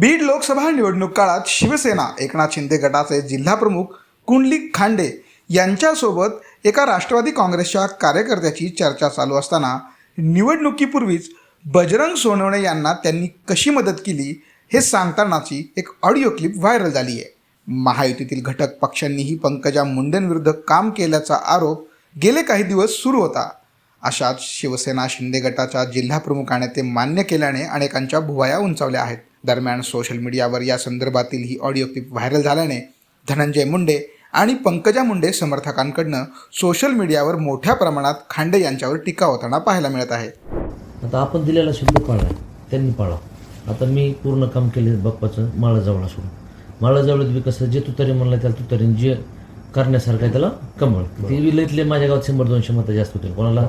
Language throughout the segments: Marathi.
बीड लोकसभा निवडणूक काळात शिवसेना एकनाथ शिंदे गटाचे जिल्हाप्रमुख कुंडलिक खांडे यांच्यासोबत एका राष्ट्रवादी काँग्रेसच्या कार्यकर्त्याची चर्चा चालू असताना निवडणुकीपूर्वीच बजरंग सोनवणे यांना त्यांनी कशी मदत केली हे सांगतानाची एक ऑडिओ क्लिप व्हायरल झाली आहे. महायुतीतील घटक पक्षांनीही पंकजा मुंडेंविरुद्ध काम केल्याचा आरोप गेले काही दिवस सुरू होता. अशात शिवसेना शिंदे गटाच्या जिल्हाप्रमुखाने ते मान्य केल्याने अनेकांच्या भुवाया उंचावल्या आहेत. दरम्यान सोशल मीडियावर या संदर्भातील ही ऑडिओ क्लिप व्हायरल झाल्याने धनंजय मुंडे आणि पंकजा मुंडे समर्थकांकडनं सोशल मीडियावर मोठ्या प्रमाणात खांडे यांच्यावर टीका होताना पाहायला मिळत आहे. आता आपण दिलेला शब्द पाळला त्यांनी पाळा. आता मी पूर्ण काम केले बाप्पाचं माळाजवळ सोडून. माळाजवळ बी कसं जे तुतारी म्हणलं त्याला तुतारीन जे करण्यासारखं आहे त्याला कमळ. ते बी लईतले माझ्या गावात शंभर दोनशे मतं जास्त होते. कोणाला?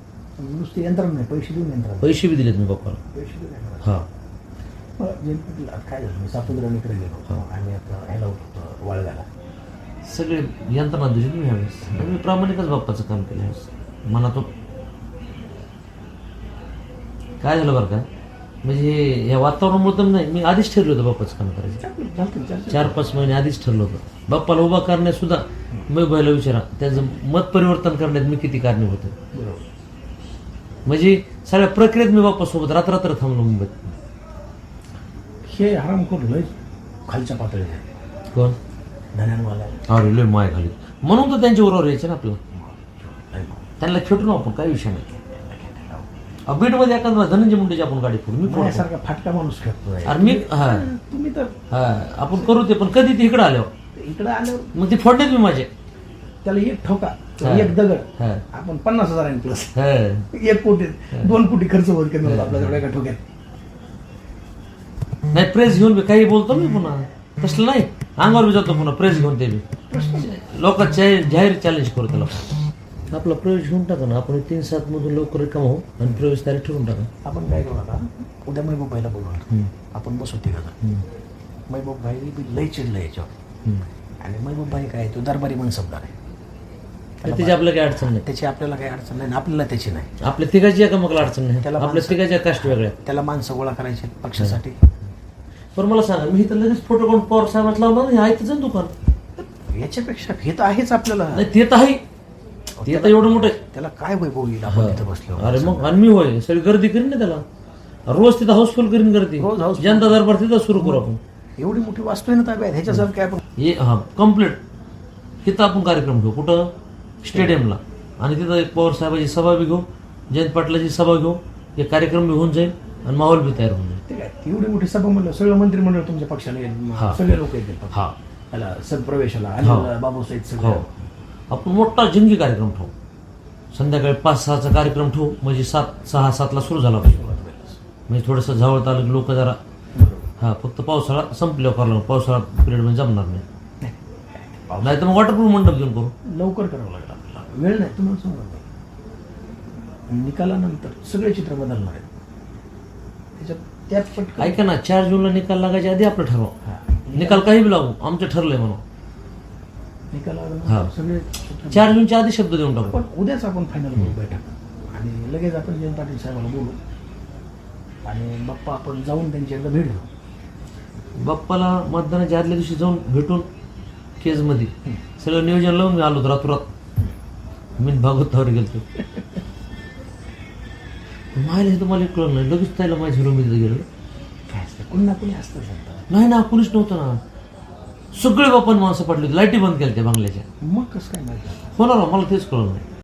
नुसते यंत्रणा नाही पैसे देऊन यंत्रणा पैसे बी दिलेत मी बाप्पाला पैसे देऊन यंत्रणा हा. मला जे- काय झालं मी सातुद्राणीकडे गेलो होतो. आणि आता ह्याला होतो वाळगाला सगळे यंत्रणा दिली मी ह्यावेळेस. आणि मी प्रामाणिकच बाप्पाचं काम केलं ह्यावेळेस. मनात काय झालं बरं का? म्हणजे हे- या वातावरणामुळे तर नाही मी आधीच ठरलं होतं बाप्पाचं काम करायचं. चालतं चालतं चालतं. चार पाच महिने आधीच ठरलं होतं. बाप्पाला उभा करण्यात सुद्धा मी बैला विचारा. त्याचं मत परिवर्तन करण्यात मी किती कारणीभूत आहे. बरोबर. म्हणजे सगळ्या प्रक्रियेत मी बाप्पासोबत रात्र रात्र थांबलो मुंबईत. हे हराम करून लय खालच्या पातळीवर आहे. कोण? धन्यानवाला अरे लय माय खाली. म्हणून तर त्यांच्या बरोबर यायचं ना आपलं त्यांना खेटू ना आपण काही विषय नाही. बीटमध्ये एखादा धनंजय मुंडेची आपण गाडी फोडू मी माझ्यासारखा फाटका माणूस खेळतो आहे. अरे मी हा. तुम्ही तर हा आपण करू ते पण कधी ते इकडे आल्यावर? इकडे आल्यावर मग ते फोडण्यात मी माझे. त्याला एक ठोका. हा. एक दगड. हा. आपण पन्नास हजारांनी प्लस हा. एक कोटी दोन कोटी खर्च होत कमी होता आपल्या एवढ्या एका ठोक्यात. नाही प्रेस घेऊन बी काही बोलतो मी पुन्हा. तसलं नाही. अंगावर बी जातो पुन्हा प्रेस घेऊन ते बी. लोक जाहीर चॅलेंज करू त्याला आपला प्रवेश घेऊन टाका ना. आपण तीन सात मधून लवकर रिकाम हो आणि प्रवेश तारीख ठेवून टाका. आपण काय करू आता? उद्या महबूब भाईला बोलवणार. हम्म. आपण बसू तिघा. महबूब भाई बी लय चिडलं याच्यावर. आणि महबूब भाई काय तो दरबारी मनसबदार आहे. तर त्याची आपल्याला काही अडचण नाही. त्याची आपल्याला काही अडचण नाही आपल्याला त्याची नाही. आपल्या तिघाची एकामेकाला अडचण नाही. त्याला आपल्या माणसं- तिघाच्या कास्ट वेगळ्या. त्याला माणसं गोळा करायचे पक्षासाठी. पण मला सांगा मी इथं लगेच फोटो कोण पवार साहेबात लावला नाही आहे तिचं दुकान. याच्यापेक्षा हे तर आहेच आपल्याला. नाही ते तर आहे. ते तर एवढं मोठं आहे. त्याला काय वैभव येईल आपण तिथं बसलो अरे मग आणि मी होय सगळी गर्दी करीन ना त्याला. रोज तिथं हाऊसफुल करीन गर्दी. रोज houseful. जनता दरबार तिथं सुरू करू आपण. एवढी मोठी वास्तू आहे ना ताब्यात? ह्याच्यासारखं काय आपण हे हा कंप्लीट तिथं आपण कार्यक्रम घेऊ. कुठं? स्टेडियमला. आणि तिथं एक पवार साहेबाची सभा बी घेऊ जयंत पाटलाची सभा घेऊ एक कार्यक्रम बी होऊन जाईल आणि माहोल बी तयार होऊन जाईल. ते काय एवढी मोठी सभा म्हणलं सगळं मंत्रिमंडळ तुमच्या येईल. हा. सगळे लोक येतील. हा. त्याला सदप्रवेशाला हो. आणि बाबूसाहेब हो. सगळं आपण मोठा जंगी कार्यक्रम ठेवू. संध्याकाळी पाच सहाचा कार्यक्रम ठेवू म्हणजे सात सहा सातला सुरू झाला पाहिजे. म्हणजे थोडंसं झावळ तालुक लोक जरा हा फक्त पावसाळा संपल्यावर करावं लागेल. पावसाळा पिरियडमध्ये जमणार नाही. नाही तर मग वॉटरप्रूफ मंडप घेऊन करू. लवकर करावं लागेल. वेळ नाही तुम्हाला सांगा निकालानंतर सगळे चित्र बदलणार आहेत. त्याच्यात त्यात पटकन ऐका ना चार जूनला निकाल लागायच्या आधी आपलं ठरवा. हा. निकाल काही बी लागू आमचं ठरलंय म्हणून. हा. निकालानंतर सगळे चित्र चार जूनच्या आधी शब्द देऊन टाकू. पण उद्याच आपण फायनल करू बैठक. आणि लगेच आपण जयंत पाटील साहेबाला बोलू. आणि बाप्पा आपण जाऊन त्यांची एकदा भेट घेऊ. बाप्पाला मतदानाच्या आदल्या दिवशी जाऊन भेटून केजमध्ये सगळं नियोजन लावून मी आलो रातोरात. मी भागवतावर गेलो माहिला तुम्हाला एक कळलं नाही. लगेच त्याला माझ्या झिरो मध्ये गेलो. काय असतं? पुन्हा कुणी असतं नाही ना कुणीच नव्हतं ना. सगळे बापान माणसं पडली होती. लाईटी बंद केल्या त्या बंगल्याच्या. मग कसं काय माहिती? होणार हो, मला तेच कळलं नाही.